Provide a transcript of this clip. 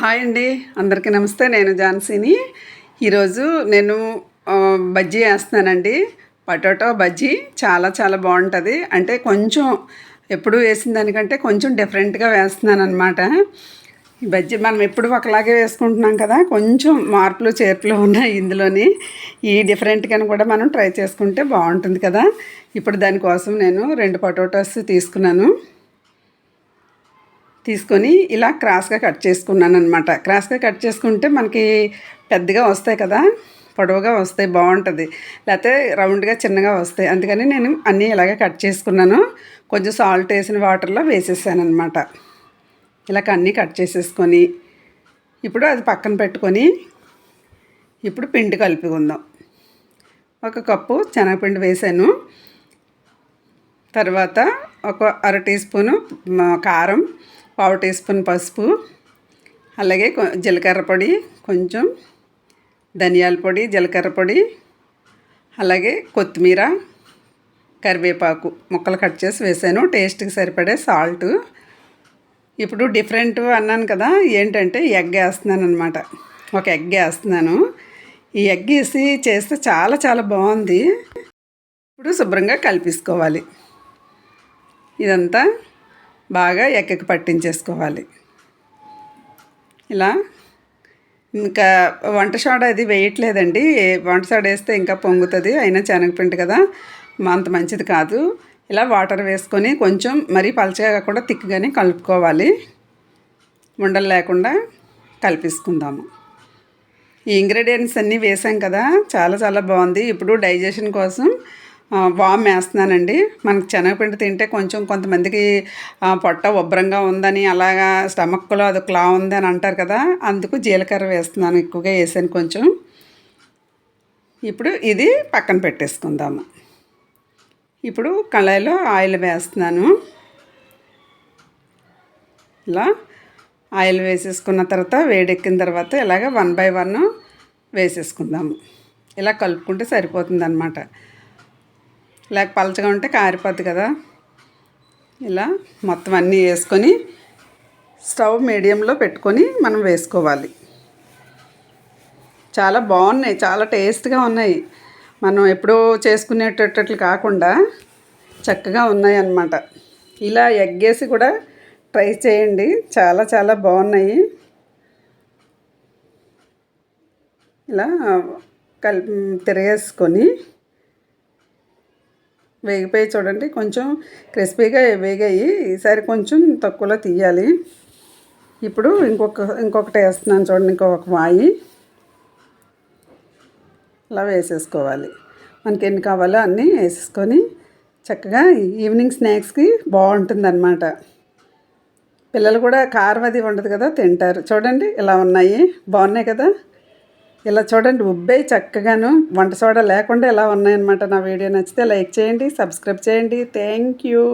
Hi అండి. అందరికీ నమస్తే. నేను ఝాన్సీని. ఈరోజు నేను బజ్జీ వేస్తున్నానండి. పొటాటో బజ్జీ చాలా చాలా బాగుంటుంది. అంటే కొంచెం ఎప్పుడు వేసిన దానికంటే కొంచెం డిఫరెంట్గా వేస్తున్నాను అనమాట ఈ బజ్జీ మనం ఎప్పుడు ఒకలాగే వేసుకుంటున్నాం కదా కొంచెం మార్పులు చేర్పులు ఉన్నాయి ఇందులోని. ఈ డిఫరెంట్గా కూడా మనం ట్రై చేసుకుంటే బాగుంటుంది కదా. ఇప్పుడు దానికోసం నేను రెండు పొటాటోస్ తీసుకున్నాను. తీసుకొని ఇలా క్రాస్గా కట్ చేసుకున్నాను అనమాట క్రాస్గా కట్ చేసుకుంటే మనకి పెద్దగా వస్తాయి కదా పొడవుగా వస్తాయి బాగుంటుంది. లేకపోతే రౌండ్గా చిన్నగా వస్తాయి. అందుకని నేను అన్నీ ఇలాగే కట్ చేసుకున్నాను. కొంచెం సాల్ట్ వేసిన వాటర్లో వేసేసాను అనమాట ఇలా అన్నీ కట్ చేసేసుకొని ఇప్పుడు అది పక్కన పెట్టుకొని ఇప్పుడు పిండి కలుపుకుందాం. ఒక కప్పు శనగపిండి వేసాను. తర్వాత ఒక అర టీ స్పూను కారం పావు టీ స్పూన్ పసుపు అలాగే కొ- జీలకర్ర పొడి కొంచెం ధనియాల పొడి జీలకర్ర పొడి అలాగే కొత్తిమీర కరివేపాకు ముక్కలు కట్ చేసి వేసాను. టేస్ట్కి సరిపడే సాల్ట్. ఇప్పుడు డిఫరెంట్ అన్నాను కదా ఏంటంటే ఎగ్ వేస్తున్నాను అనమాట ఒక ఎగ్ వేస్తున్నాను. ఈ ఎగ్ వేసి చేస్తే చాలా చాలా బాగుంది. ఇప్పుడు శుభ్రంగా కలిపేసుకోవాలి. ఇదంతా బాగా ఎక్కకి పట్టించేసుకోవాలి. ఇలా ఇంకా వంట సోడా అది వేయట్లేదండి. వంట సోడా వేస్తే ఇంకా పొంగుతుంది అయినా శనగపిండి కదా. అంత మంచిది కాదు. ఇలా వాటర్ వేసుకొని కొంచెం మరీ పలచగా కాకుండా తిక్కుగానే కలుపుకోవాలి. ఉండలు లేకుండా కలిపేసుకుందాము. ఈ ఇంగ్రీడియంట్స్ అన్నీ వేసాం కదా. చాలా చాలా బాగుంది. ఇప్పుడు డైజెషన్ కోసం వామ్ వేస్తున్నానండి. మనకు శనగపిండి తింటే కొంచెం కొంతమందికి పొట్ట ఉబ్బరంగా ఉందని అలాగా స్టమక్లో అది క్లా ఉంది అని అంటారు కదా అందుకు జీలకర్ర వేస్తున్నాను ఎక్కువగా వేసాను కొంచెం. ఇప్పుడు ఇది పక్కన పెట్టేసుకుందాము ఇప్పుడు కళాయిలో ఆయిల్ వేస్తున్నాను. ఇలా ఆయిల్ వేసేసుకున్న తర్వాత వేడెక్కిన తర్వాత ఇలాగ వన్ బై వన్ వేసేసుకుందాము. ఇలా కలుపుకుంటే సరిపోతుంది లేక పలచగా ఉంటే కారిపోద్ది కదా. ఇలా మొత్తం అన్నీ వేసుకొని స్టవ్ మీడియంలో పెట్టుకొని మనం వేసుకోవాలి. చాలా బాగున్నాయి చాలా టేస్ట్గా ఉన్నాయి. మనం ఎప్పుడూ చేసుకునేటట్లు కాకుండా చక్కగా ఉన్నాయి అన్నమాట. ఇలా ఎగ్గేసి కూడా ట్రై చేయండి. చాలా చాలా బాగున్నాయి. ఇలా కలిపి తిరగేసుకొని వేగిపోయి చూడండి కొంచెం క్రిస్పీగా వేగాయి. ఈసారి కొంచెం తక్కువలో తీయాలి. ఇప్పుడు ఇంకొక ఇంకొకటి వేస్తున్నాను చూడండి ఇంకొక వాయి. ఇలా వేసేసుకోవాలి. మనకి ఎన్ని కావాలో అన్నీ వేసేసుకొని చక్కగా ఈవినింగ్ స్నాక్స్కి బాగుంటుంది పిల్లలు కూడా కారం అది ఉండదు కదా తింటారు. చూడండి ఇలా ఉన్నాయి. బాగున్నాయి కదా? ఇలా చూడండి ఉబ్బే చక్కగాను. వంట సోడా లేకుండా ఇలా ఉన్నాయన్నమాట నా వీడియో. నచ్చితే లైక్ చేయండి సబ్స్క్రైబ్ చేయండి. Thank you.